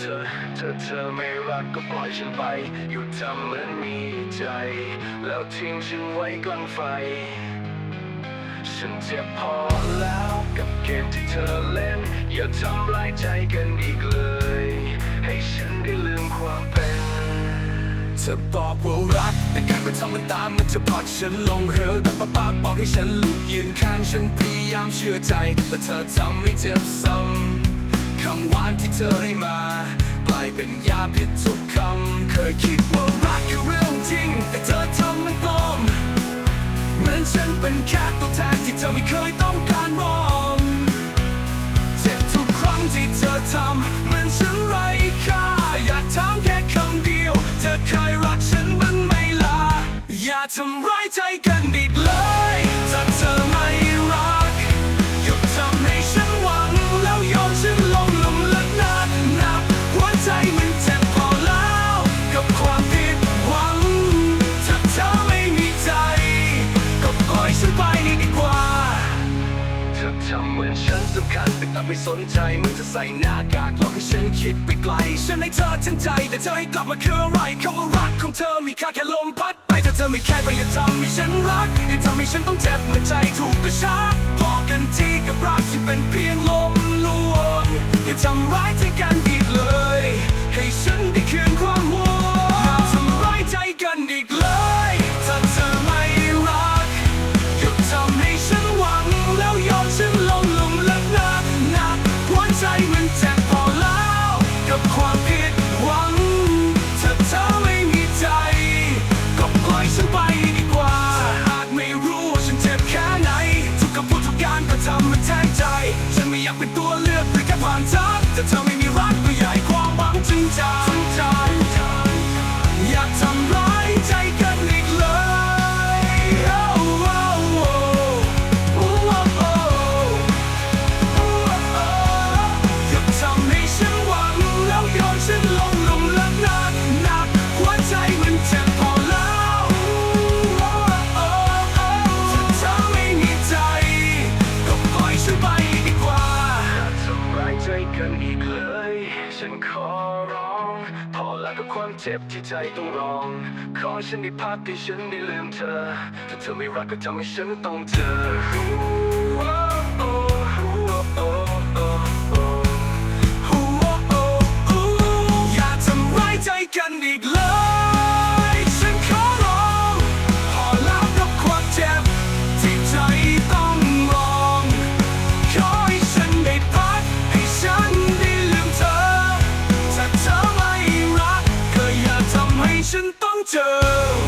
เธอเธอเธอไม่รักก็ปล่อยฉันไป หยุดทำเหมือนมีใจ แล้วทิ้งฉันไว้กลางไฟ ฉันเจ็บพอแล้วกับเกมที่เธอเล่น อย่าทำร้ายใจกันอีกเลย ให้ฉันได้ลืมความเป็นเธอบอกว่ารักแต่การกระทำมันตามมันจะพอฉันลงเหวแต่ป้าป้าบอกให้ฉันลุกยืนข้างฉันพยายามเชื่อใจแต่เธอทำให้เจ็บซ้ำำหวานที่เธอให้มากลายเป็นยาพิษทุกคำ เคยคิดว่ารักคือเรื่องจริง แต่เธอทำมันปลอมเหมือนฉันเป็นแค่ตัวแทนที่เธอไม่เคยต้องการมองเจ็บทุกครั้งที่เธอทำเหมือนฉันไร้ค่า อยากถามแค่คำเดียว เธอเคยรักฉันบ้างไหมล่ะอย่าทำร้ายใจกัน แต่กลับไม่สนใจมึงจะใส่หน้ากากหลอกให้ฉันคิดไปไกล ฉันให้เธอทั้งใจ แต่เธอให้กลับมาคืออะไรคำว่ารักของเธอมีค่าแค่ลมพัดไปถ้าเธอไม่แค่ก็อย่าทำให้ฉันรักอย่าทำให้ฉันต้องเจ็บเมื่อใจถูกกระชากพอกันที่กับรักที่เป็นเพียงลมลวงอย่าทำร้ายใจกันอีกเลย ให้ฉัน เป็นตัวเลือกหรือแค่ผ่านทางจะทำให ฉันขอร้อง พอแล้วกับความเจ็บที่ใจต้องร้อง ขอฉันได้พักที่ฉันได้ลืมเธอ ถ้าเธอไม่รักก็ทำให้ฉันต้องเจอ ฉั